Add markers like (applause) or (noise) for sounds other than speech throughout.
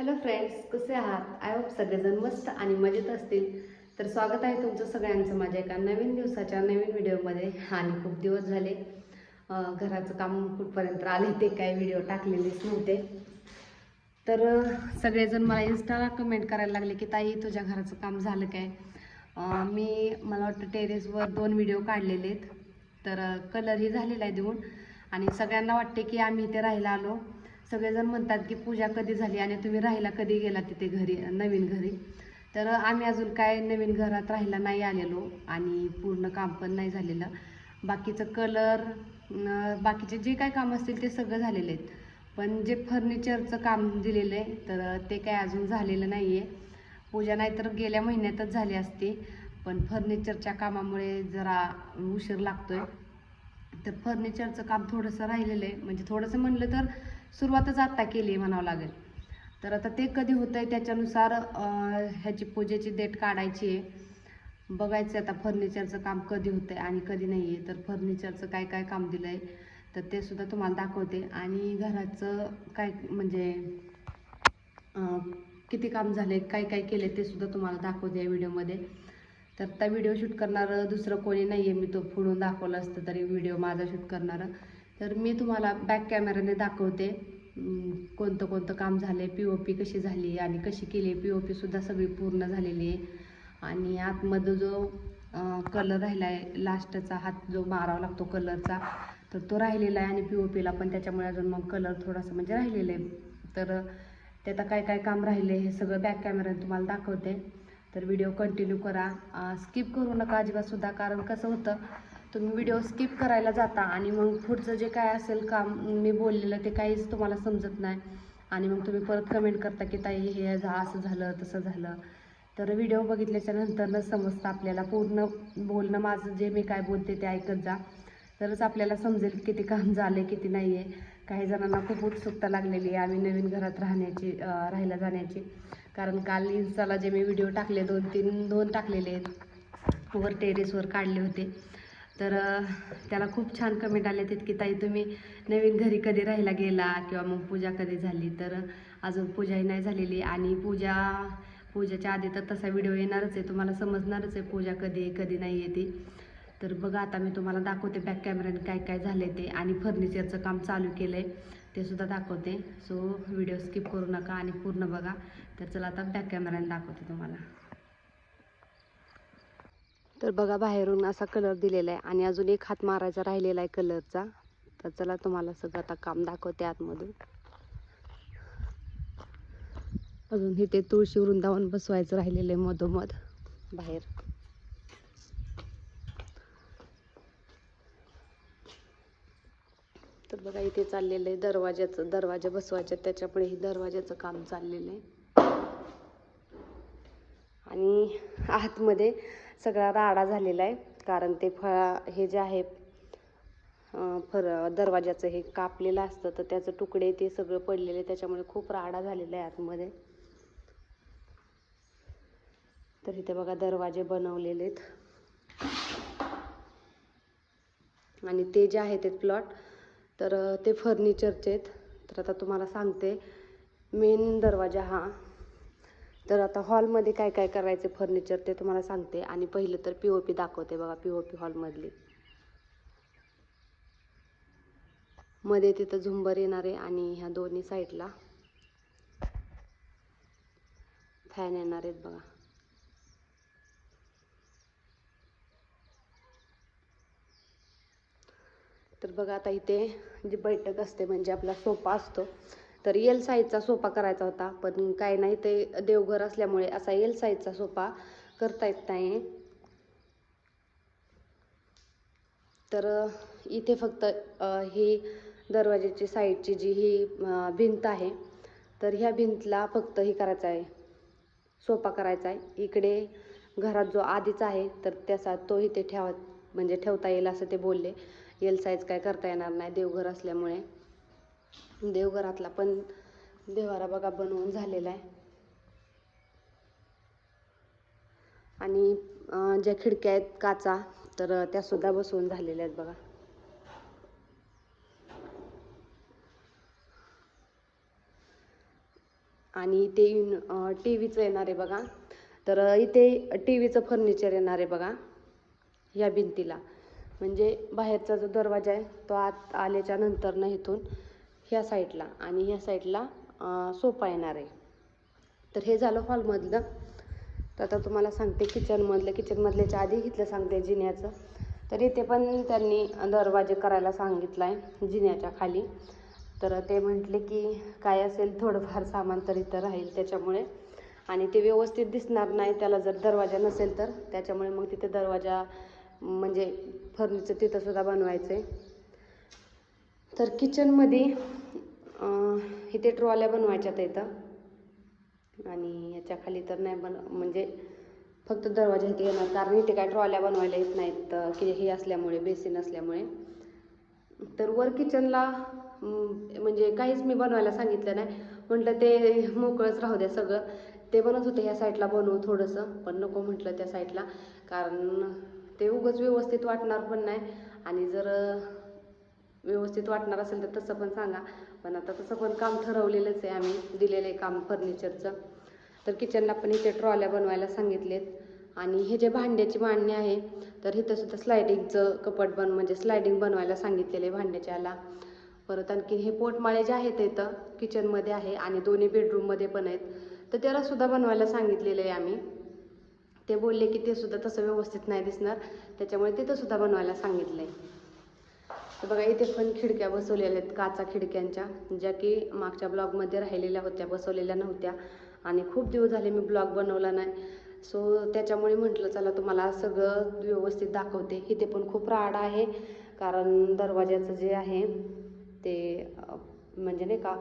Hello friends कसे आहात? I hope सगळेजण मस्त आणि मजेत असतील. तर स्वागत आहे तुमचं सगळ्यांचं माझ्या एका नवीन दिवसाच्या नवीन व्हिडिओमध्ये. आणि खूप दिवस झाले. घराचं काम कुठपर्यंत आले ते काय व्हिडिओ टाकलेलेच नव्हते. तर सगळेजण मला इन्स्टाला कमेंट करायला लागले की ताई तुझ्या घराचं काम झालं काय? मी मला वाटतं टेरेसवर दोन व्हिडिओ काढलेले आहेत तर कलरही झालेला आहे देऊन आणि सगळ्यांना वाटते की आम्ही इथे राहायला आलो. सगळेजण म्हणतात की पूजा कधी झाली आणि तुम्ही राहायला कधी गेला तिथे घरी नवीन घरी? तर आम्ही अजून काय नवीन घरात राहायला नाही आलेलो आणि पूर्ण काम पण नाही झालेलं. बाकीचं कलर बाकीचे जे काय काम असतील ते सगळं झालेले आहेत. पण जे फर्निचरचं काम दिलेलं आहे तर ते काय अजून झालेलं नाही आहे पूजा नाहीतर गेल्या महिन्यातच झाली असती पण फर्निचरच्या कामामुळे जरा उशीर लागतोय. तर फर्निचरचं काम थोडंसं राहिलेलं आहे. म्हणजे थोडंसं म्हणलं तर सुरुवातच आत्ता केली आहे म्हणावं लागेल. तर आता ते कधी होतं आहे त्याच्यानुसार ह्याची पूजेची डेट काढायची आहे बघायचं आता फर्निचरचं काम कधी होतं आहे आणि कधी नाही आहे तर फर्निचरचं काय काय काम दिलं आहे तर ते सुद्धा तुम्हाला दाखवते. आणि घराचं काय म्हणजे किती काम झाले काय काय केले ते सुद्धा तुम्हाला दाखवते या व्हिडिओमध्ये. तर त्या व्हिडिओ शूट करणारं दुसरं कोणी नाही आहे मी तो पुढून दाखवलं असतं तरी व्हिडिओ माझा शूट करणारं. तर मी तुम्हाला बॅक कॅमेऱ्याने दाखवते कोणतं कोणतं काम झालं आहे पी ओ पी कशी झाली आणि कशी केली. पी ओ पीसुद्धा सगळी पूर्ण झालेली आहे. आणि आतमध्ये जो कलर राहिला आहे लास्टचा हात जो मारावा लागतो कलरचा तर तो राहिलेला आहे आणि पी ओ पीला पण त्याच्यामुळे अजून मग कलर थोडासा म्हणजे राहिलेला आहे. तर ते काय काय काम राहिले हे सगळं बॅक कॅमेऱ्याने तुम्हाला दाखवते. तर व्हिडिओ कंटिन्यू करा. स्किप करू नका अजिबातसुद्धा कारण कसं होतं तुम्ही व्हिडिओ स्किप करायला जाता आणि मग पुढचं जे काय असेल काम मी बोललेलं ते काहीच तुम्हाला समजत नाही. आणि मग तुम्ही परत कमेंट करता की ताई हे झा असं झालं तसं झालं. तर व्हिडिओ बघितल्याच्या नंतरच समजतं आपल्याला पूर्ण बोलणं माझं जे मी काय बोलते ते ऐकत जा. तरच आपल्याला समजेल किती काम झालं किती नाही आहे काही जणांना खूप उत्सुकता लागलेली आहे आम्ही नवीन घरात राहण्याची राहायला जाण्याची. कारण काल इन्स्टाला जे मी व्हिडिओ टाकले दोन तीन दोन टाकलेले आहेत. वर टेरेसवर काढले होते. तर त्याला खूप छान कमेंट आले आहेत की ताई तुम्ही नवीन घरी कधी राहायला गेला? किंवा मग पूजा कधी झाली? तर अजून पूजाही नाही झालेली आणि पूजा पूजाच्या आधी तर तसा व्हिडिओ येणारच आहे. तुम्हाला समजणारच आहे पूजा कधी आहे कधी नाही आहे ती. तर बघा आता मी तुम्हाला दाखवते बॅक कॅमेऱ्याने काय काय झाले ते. आणि फर्निचरचं काम चालू केलं आहे ते सुद्धा दाखवते. सो व्हिडिओ स्किप करू नका आणि पूर्ण बघा. तर चला आता बॅक कॅमेऱ्याने दाखवते तुम्हाला. तर बघा बाहेरून असा कलर दिलेला आहे आणि अजून एक हात मारायचा राहिलेला आहे कलरचा. तर चला तुम्हाला सगळं आता काम दाखवते आतमधून. अजून इथे तुळशी वृंदावन बसवायचं राहिलेलं आहे मधोमध बाहेर. तर बघा इथे चाललेलं आहे दरवाजाचं दरवाजा बसवायच्या त्याच्यापुढे हे दरवाजाचं काम चाललेलं आहे. आणि आतमध्ये सगळा राडा झालेला आहे. कारण ते फळा हे जे आहे फर दरवाजाचं हे कापलेलं असतं तर त्याचं तुकडे ते सगळं पडलेले त्याच्यामुळे खूप राडा झालेला आहे आतमध्ये. तर इथे बघा दरवाजे बनवलेले आहेत. आणि ते जे आहे ते प्लॉट तर ते फर्निचरचे आहेत. तर आता तुम्हाला सांगते मेन दरवाजा हा तर आता हॉलमध्ये काय काय करायचं फर्निचर ते तुम्हाला सांगते. आणि पहिलं तर पी ओ पी दाखवते बघा पी ओ पी हॉलमधली. मध्ये तिथं झुंबर येणार आहे आणि ह्या दोन्ही साईडला फॅन येणार आहेत बघा. तर बघा आता इथे जी बैठक असते म्हणजे आपला सोफा असतो तर एल साईजचा सोफा करायचा होता. पण काय नाही ते देवघर असल्यामुळे असा एल साईजचा सोफा करता येत नाही तर इथे फक्त ही दरवाजाची साईडची जी ही भिंत आहे तर ह्या भिंतला फक्त हे करायचं आहे. सोपा करायचा आहे. इकडे घरात जो आधीच आहे तर त्याचा तो इथे ठेवा म्हणजे ठेवता येईल असं ते बोलले. एल साईज काय करता येणार नाही देवघर असल्यामुळे. देवघरातला पण देवारा बघा बनवून झालेला आहे. आणि ज्या खिडक्या आहेत काचा तर त्या सुद्धा बसवून झालेल्या आहेत बघा. आणि इथे टी व्हीचं येणार आहे बघा. तर इथे टी व्हीचं फर्निचर येणार आहे बघा या भिंतीला. म्हणजे बाहेरचा जो दरवाजा आहे तो आत आल्याच्यानंतर ना इथून ह्या साईडला आणि ह्या साईडला सोफा येणार आहे. तर हे झालं हॉलमधलं. तर आता तुम्हाला सांगते किचनमधलं. किचनमधल्याच्या आधी इथलं सांगते जिन्याचं. तर इथे पण त्यांनी दरवाजे करायला सांगितलं आहे जिन्याच्या खाली. तर ते म्हटले की काय असेल थोडंफार सामान तर इथं राहील त्याच्यामुळे. आणि ते व्यवस्थित दिसणार नाही त्याला जर दरवाजा नसेल तर. त्याच्यामुळे मग तिथे दरवाजा म्हणजे फर्निचर तिथंसुद्धा बनवायचं आहे तर किचनमध्ये इथे ट्रॉल्या बनवायच्यात इथं. आणि याच्या खाली तर नाही बन म्हणजे फक्त दरवाजा इथे येणार. कारण इथे काय ट्रॉल्या बनवायला येत नाहीत. की हे असल्यामुळे बेसिन असल्यामुळे. तर वर किचनला म्हणजे काहीच मी बनवायला सांगितलं नाही. म्हटलं ते मोकळंच राहू द्या सगळं. ते बनत होते ह्या साईडला बनवू थोडंसं. पण नको म्हटलं त्या साईडला. कारण ते उगंच व्यवस्थित वाटणार पण नाही. आणि जर व्यवस्थित वाटणार असेल तर तसं पण सांगा. पण आता तसं पण काम ठरवलेलंच आहे. आम्ही दिलेलं आहे काम फर्निचरचं. तर किचनला पण इथे ट्रॉल्या बनवायला सांगितलेत. आणि हे जे भांड्याची मांडणी आहे तर इथंसुद्धा स्लायडिंगचं कपट बन म्हणजे स्लायडिंग बनवायला सांगितलेलं आहे भांड्याच्याला परत आणखी हे पोटमाळे जे आहेत इथं किचनमध्ये आहे आणि दोन्ही बेडरूममध्ये पण आहेत. तर त्यालासुद्धा बनवायला सांगितलेलं आहे आम्ही. ते बोलले की ते सुद्धा तसं व्यवस्थित नाही दिसणार. त्याच्यामुळे तिथंसुद्धा बनवायला सांगितलं आहे तर बघा इथे पण खिडक्या बसवलेल्या आहेत काचा खिडक्यांच्या ज्या की मागच्या ब्लॉगमध्ये राहिलेल्या होत्या बसवलेल्या नव्हत्या. आणि खूप दिवस झाले मी ब्लॉग बनवला नाही. सो त्याच्यामुळे म्हटलं चला तुम्हाला सगळं व्यवस्थित दाखवते. इथे पण खूप राड आहे कारण दरवाज्याचं जे आहे ते म्हणजे नाही का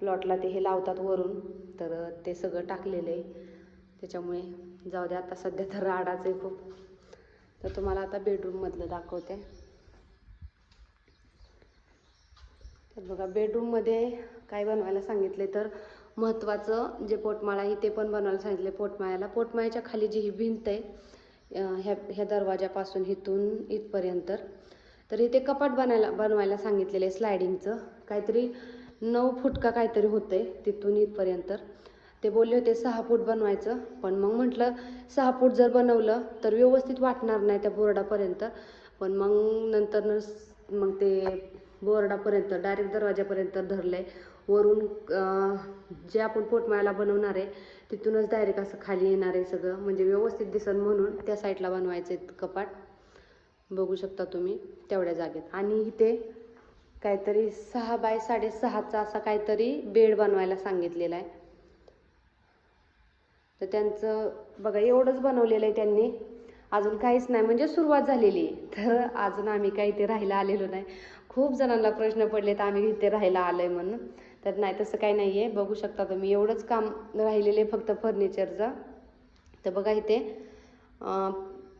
प्लॉटला ते हे लावतात वरून तर ते सगळं टाकलेलं आहे. त्याच्यामुळे जाऊ द्या आता सध्या तर राडाच आहे खूप. तर तुम्हाला आता बेडरूममधलं दाखवते. तर बघा बेडरूममध्ये काय बनवायला सांगितले तर महत्त्वाचं जे पोटमाळा आहे ते पण बनवायला सांगितले पोटमाळ्याला. पोटमाळ्याच्या खाली जी ही भिंत आहे ह्या ह्या दरवाजापासून इथून इथपर्यंत. तर इथे कपाट बनायला बनवायला सांगितलेलं आहे स्लायडिंगचं काहीतरी नऊ फूट का काहीतरी होतंय तिथून इथपर्यंत. ते बोलले होते सहा फूट बनवायचं पण मग म्हटलं सहा फूट जर बनवलं तर व्यवस्थित वाटणार नाही त्या बोर्डापर्यंत. पण मग नंतर मग ते बोर्डापर्यंत डायरेक्ट दरवाजापर्यंत धरलंय. वरून जे आपण पोटमाळ्याला बनवणार आहे तिथूनच डायरेक्ट असं खाली येणार आहे सगळं. म्हणजे व्यवस्थित दिसन म्हणून त्या साईडला बनवायचं आहे कपाट. बघू शकता तुम्ही तेवढ्या जागेत. आणि इथे काहीतरी सहा बाय साडेसहाचा असा काहीतरी बेड बनवायला सांगितलेला आहे. तर त्यांचं बघा एवढंच बनवलेलं आहे त्यांनी. अजून काहीच नाही. म्हणजे सुरुवात झालेली आहे. तर अजून आम्ही काही इथे राहायला आलेलो नाही. खूप जणांना प्रश्न पडले तर आम्ही इथे राहायला आलोय म्हणून. तर नाही तसं काही नाही आहे बघू शकता तुम्ही एवढंच काम राहिलेलं आहे फक्त फर्निचरचं. तर बघा इथे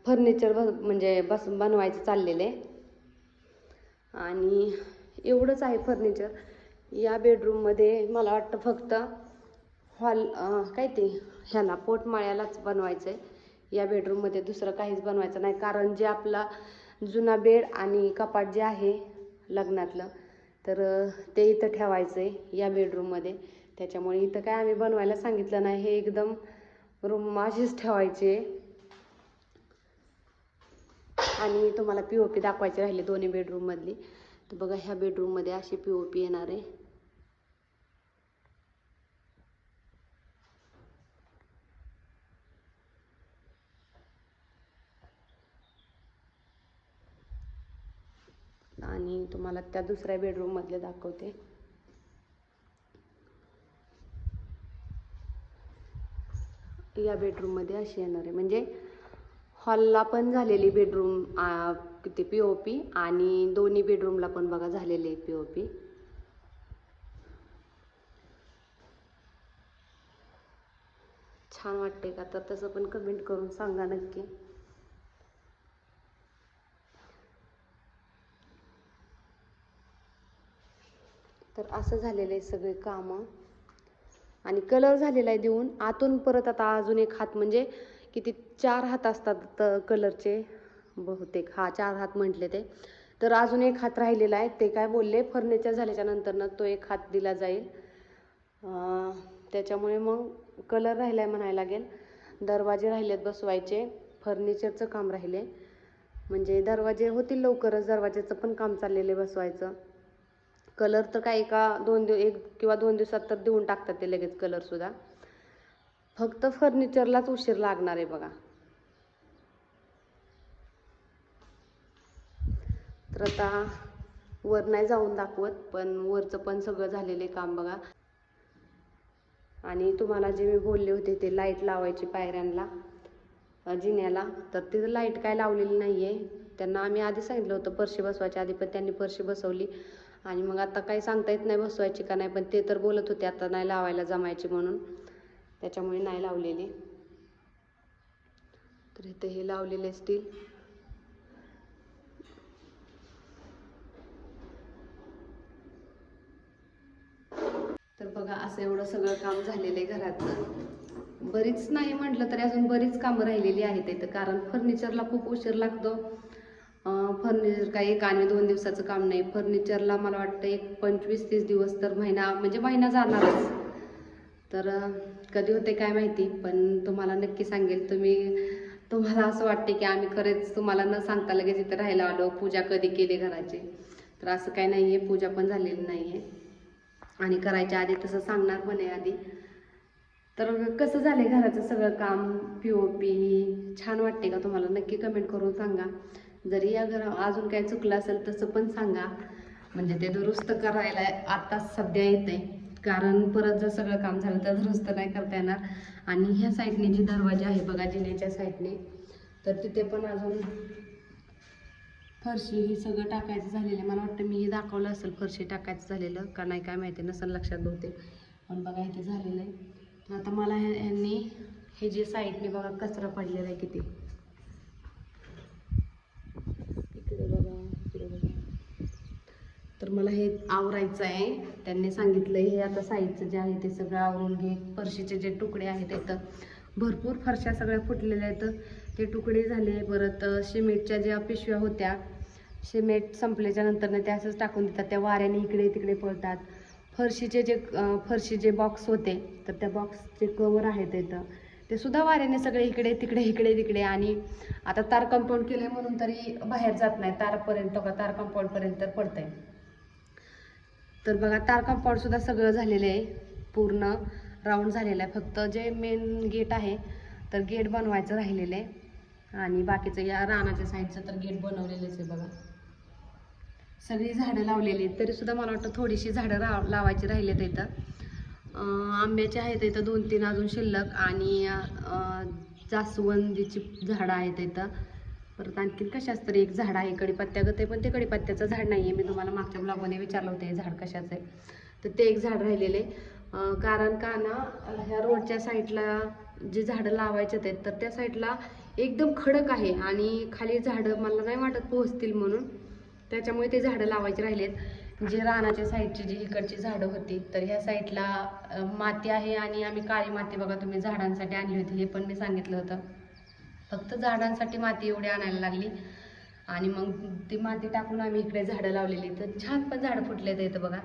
फर्निचर म्हणजे बस बनवायचं चाललेलं आहे. आणि एवढंच आहे फर्निचर. या बेडरूममध्ये मला वाटतं फक्त हॉल काय ते ह्याला पोटमाळ्यालाच बनवायचं आहे या बेडरूममध्ये दुसरं काहीच बनवायचं नाही. कारण जे आपला जुना बेड आणि कपाट जे आहे लग्नातलं. तर ते इथं ठेवायचं आहे या बेडरूममध्ये त्याच्यामुळे इथं काय आम्ही बनवायला सांगितलं नाही. हे एकदम रूम अशीच ठेवायची. आहे आणि तुम्हाला पी ओ पी दाखवायची राहिली दोन्ही बेडरूममधली तर बघा ह्या बेडरूममध्ये अशी पी ओ पी येणार आहे आणि तुम्हाला त्या दुसऱ्या बेडरूममधले दाखवते. या बेडरूममध्ये अशी येणार आहे. म्हणजे हॉलला पण झालेली बेडरूम किती पी ओ पी आणि दोन्ही बेडरूमला पण बघा झालेली आहे पी ओ पी छान वाटते का? तर तसं पण कमेंट करून सांगा नक्की. तर असं झालेलं आहे सगळे कामं. आणि कलर झालेला आहे देऊन. आतून परत आता अजून एक हात म्हणजे किती चार हात असतात तर कलरचे. बहुतेक. हा चार हात म्हटले ते. तर अजून एक हात राहिलेला आहे. ते काय बोलले? फर्निचर झाल्याच्या नंतरनं तो एक हात दिला जाईल. त्याच्यामुळे मग कलर राहिला आहे म्हणायला लागेल. दरवाजे राहिलेत बसवायचे. फर्निचरचं काम राहिले. म्हणजे दरवाजे होतील लवकरच. दरवाजेचं पण काम चाललेलं आहे बसवायचं. कलर तर काय एका दोन दिव एक किंवा दोन दिवसात तर देऊन टाकतात ते लगेच कलरसुद्धा फक्त फर्निचरलाच उशीर लागणार आहे बघा. तर आता वर नाही जाऊन दाखवत पण वरचं पण सगळं झालेलं आहे काम बघा. आणि तुम्हाला जे मी बोलले होते ते लाइट लावायची पायऱ्यांना जिन्याला तर तिथं लाइट काय लावलेली नाही आहे त्यांना आम्ही आधी सांगितलं होतं परशी बसवायच्या आधी पण त्यांनी परशी बसवली. आणि मग आता काही सांगता येत नाही बसवायची का नाही पण ते तर बोलत होते आता नाही लावायला जमायची म्हणून. त्याच्यामुळे नाही लावलेली. तर इथे हे लावलेले स्टील तर बघा असं एवढं सगळं काम झालेलं आहे घरातलं. बरीच नाही म्हटलं तरी अजून बरीच कामं राहिलेली आहेत इथं कारण फर्निचरला खूप उशीर लागतो. फर्निचर काही एक आणि दोन दिवसाचं काम नाही. फर्निचरला मला वाटतं एक पंचवीस तीस दिवस तर महिना म्हणजे महिना जाणारच. तर कधी होते काय माहिती पण तुम्हाला नक्की सांगेल तुम्ही तुम्हाला असं वाटते की आम्ही खरेच तुम्हाला न सांगता लगेच इथं राहायला आलो पूजा कधी केली घराची. तर असं काही नाही आहे पूजा पण झालेली नाही आहे आणि करायच्या आधी तसं सांगणार पण आहे आधी. तर कसं झालंय घराचं सगळं काम पी ओ पी छान वाटते का तुम्हाला? नक्की कमेंट करून सांगा. जरी या घर अजून काही चुकलं असेल तसं पण सांगा. म्हणजे ते दुरुस्त करायला आता सध्या येते कारण परत जर सगळं काम झालं तर दुरुस्त नाही करता येणार. आणि ह्या साईडने जी दरवाजा आहे बघा जिन्याच्या साईडने तर तिथे पण अजून फरशी हे सगळं टाकायचं झालेलं आहे. मला वाटतं मी हे दाखवलं असेल फरशी टाकायचं झालेलं. का नाही काय माहिती नसेल लक्षात बहुतेक. पण बघा इथे झालेलं आहे. तर आता मला ह्यांनी हे जे साईडने बघा कचरा पडलेला आहे किती इकडे बघा इकडे बघा तर मला हे आवरायचं आहे. त्यांनी सांगितलं हे आता साईजचं जे आहे ते सगळं आवरून घे. फरशीचे जे तुकडे आहेत इथं भरपूर फरशा सगळ्या फुटलेल्या आहेत. ते तुकडे झाले परत शिमेटच्या सिमेंटच्या ज्या पिशव्या होत्या सिमेंट संपल्याच्या नंतर ते असंच टाकून देतात. त्या वाऱ्याने इकडे तिकडे पळतात. फरशीचे जे फरशी जे बॉक्स होते तर त्या बॉक्सचे कवर आहेत इथं ते सुद्धा वाऱ्याने सगळे इकडे तिकडे इकडे तिकडे आणि आता तार कंपाऊंड केले म्हणून तरी बाहेर जात नाही. तारपर्यंत का तार कंपाऊंडपर्यंत पडतंय. तर बघा तार कंपाऊंड सुद्धा सगळं झालेलं आहे. पूर्ण राऊंड झालेलं आहे. फक्त जे मेन गेट आहे तर गेट बनवायचं राहिलेलं आहे. आणि बाकीचं या रानाच्या साईडचं तर गेट बनवलेलंच आहे बघा. सगळी झाडं लावलेली आहेत. तरी सुद्धा मला वाटतं थोडीशी झाडं राव लावायची राहिलेत इथं. आंब्याचे आहेत इथं दोन तीन अजून शिल्लक आणि जास्वंदीची झाडं आहेत इथं. परत आणखीन कशाच तरी एक झाड आहे कडीपत्त्यागत आहे पण ते कडीपत्त्याचं झाड नाही आहे मी तुम्हाला मागच्या ब्लॉगमध्ये विचारलं होतं हे झाड कशाचं आहे? तर ते एक झाड राहिलेले आहे. कारण का ना ह्या रोडच्या साईडला जी झाडं लावायचे आहेत तर त्या साईडला एकदम खडक आहे आणि खाली झाडं मला नाही वाटत पोहोचतील म्हणून. त्याच्यामुळे ते झाडं लावायचे राहिलेत. जे रानाच्या साईडची जी इकडची झाडं होती तर ह्या साईडला माती आहे आणि आम्ही काळी माती बघा तुम्ही झाडांसाठी आणली होती हे पण मी सांगितलं होतं. फक्त झाडांसाठी माती एवढी आणायला लागली. आणि मग ती माती टाकून आम्ही इकडे झाडं लावलेली. तर छान पण झाडं फुटले इथं बघा.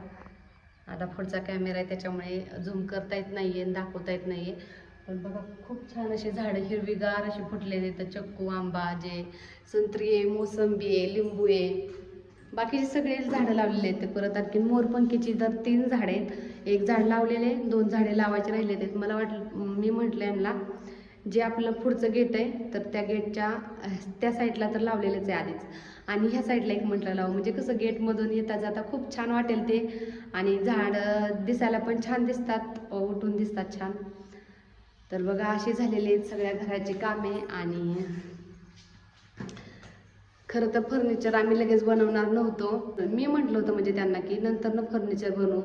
आता पुढचा कॅमेरा आहे त्याच्यामुळे झूम करता येत नाही आहे दाखवता येत नाही आहे पण बघा खूप छान असे झाडं हिरवीगार अशी फुटले तर चक्कू आंबा जे संत्री आहे मोसंबी आहे लिंबू आहे. बाकीचे सगळे झाडं लावलेले आहेत ते परत आणखी मोरपंखीची तर तीन झाडे आहेत. एक झाड लावलेले दोन झाडे लावायचे राहिलेले आहेत. मला वाटलं मी म्हटलं यांना जे आपलं पुढचं गेट आहे तर त्या गेटच्या त्या साईडला तर लावलेलंच आहे आधीच. आणि ह्या साईडला एक म्हटलं लावू. म्हणजे कसं गेटमधून येता जाता खूप छान वाटेल ते. आणि झाडं दिसायला पण छान दिसतात उठून दिसतात छान. तर बघा अशी झालेली आहेत सगळ्या घराची कामे आणि खरं तर फर्निचर आम्ही लगेच बनवणार नव्हतो. मी म्हटलं होतं म्हणजे त्यांना की नंतरनं फर्निचर बनवू.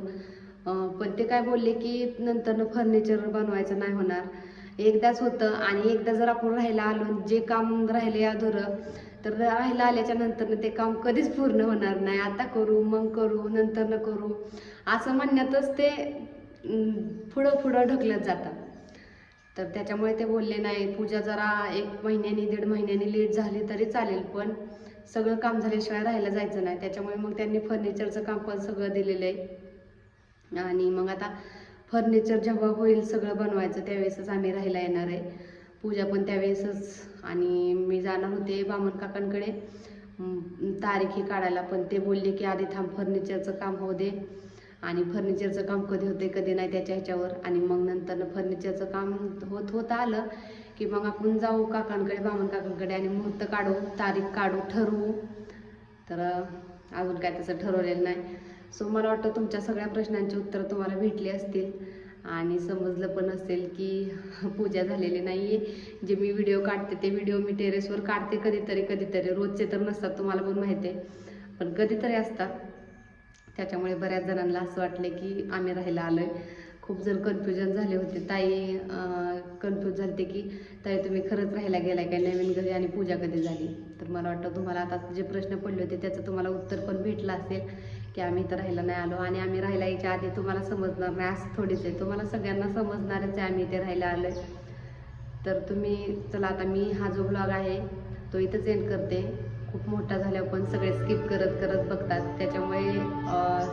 पण ते काय बोलले की नंतरनं फर्निचर बनवायचं नाही होणार. एकदाच होतं आणि एकदा जर आपण राहायला आलो जे काम राहिले अधुरं तर राहायला आल्याच्या नंतरनं ते काम कधीच पूर्ण होणार नाही. आता करू मग करू नंतरनं करू. असं म्हणण्यातच ते पुढं पुढं ढकलत जातं तर त्याच्यामुळे ते बोलले नाही. पूजा जरा एक महिन्यानी दीड महिन्यानी लेट झाली तरी चालेल पण सगळं काम झाल्याशिवाय राहायला जायचं नाही. त्याच्यामुळे मग त्यांनी फर्निचरचं काम पण सगळं दिलेलं आहे. आणि मग आता फर्निचर जेव्हा होईल सगळं बनवायचं त्यावेळेसच आम्ही राहायला येणार आहे. पूजा पण त्यावेळेसच आणि मी जाणार होते बामण काकांकडे. तारीख ही काढायला पण ते बोलले की आधी थांब फर्निचरचं काम होऊ दे. आणि फर्निचरचं काम कधी होते कधी नाही त्याच्या ह्याच्यावर. आणि मग नंतर फर्निचरचं काम होत होत आलं की मग आपण जाऊ काकांकडे बामण काकांकडे आणि मुहूर्त काढू तारीख काढू ठरवू. तर अजून काय तसं ठरवलेलं नाही. सो मला वाटतं तुमच्या सगळ्या प्रश्नांची उत्तरं तुम्हाला भेटली असतील. आणि समजलं पण असेल की (laughs) पूजा झालेली नाही आहे जे मी व्हिडिओ काढते ते व्हिडिओ मी टेरेसवर काढते. कधीतरी कधीतरी. रोजचे तर नसतात तुम्हाला पण माहिती आहे. पण कधीतरी असतात. त्याच्यामुळे बऱ्याच जणांना असं वाटलं की आम्ही राहायला आलो आहे खूप जण कन्फ्युजन झाले होते. ताई कन्फ्यूज झाले की ताई तुम्ही खरंच राहायला गेलाय काय? नवीन घरी आणि पूजा कधी झाली? तर मला वाटतं तुम्हाला आता जे प्रश्न पडले होते त्याचं तुम्हाला उत्तर पण भेटलं असेल. की आम्ही इथं राहायला नाही आलो आणि आम्ही राहायला यायच्या आधी तुम्हाला समजणार नाही असं थोडीच आहे. तुम्हाला सगळ्यांना समजणारच आहे आम्ही इथे राहायला आलो आहे तर तुम्ही चला आता मी हा जो ब्लॉग आहे तो इथंच एंड करते. खूप मोठा झाल्यावर पण सगळे स्किप करत करत बघतात. त्याच्यामुळे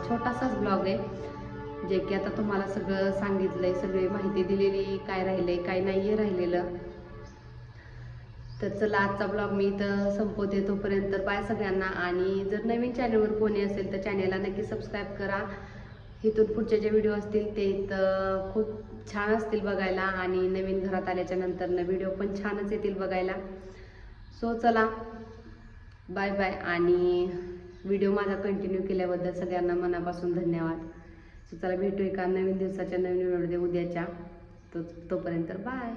छोटासाच ब्लॉग आहे जे की आता तुम्हाला सगळं सांगितलं आहे सगळी माहिती दिलेली काय राहिलंय काय नाही आहे राहिलेलं. तर चला आजचा ब्लॉग मी इथं संपवते. तोपर्यंत बाय सगळ्यांना. आणि जर नवीन चॅनलवर कोणी असेल तर चॅनेलला नक्की सबस्क्राईब करा. इथून पुढचे जे व्हिडिओ असतील ते इथं खूप छान असतील बघायला. आणि नवीन घरात आल्याच्यानंतर व्हिडिओ पण छानच येतील बघायला. सो चला. बाय बाय आणि व्हिडिओ माझा कंटिन्यू केल्याबद्दल सगळ्यांना मनापासून धन्यवाद. सो चला भेटू एका नवीन दिवसाच्या नवीन व्हिडिओ उद्याच्या. तो तोपर्यंत बाय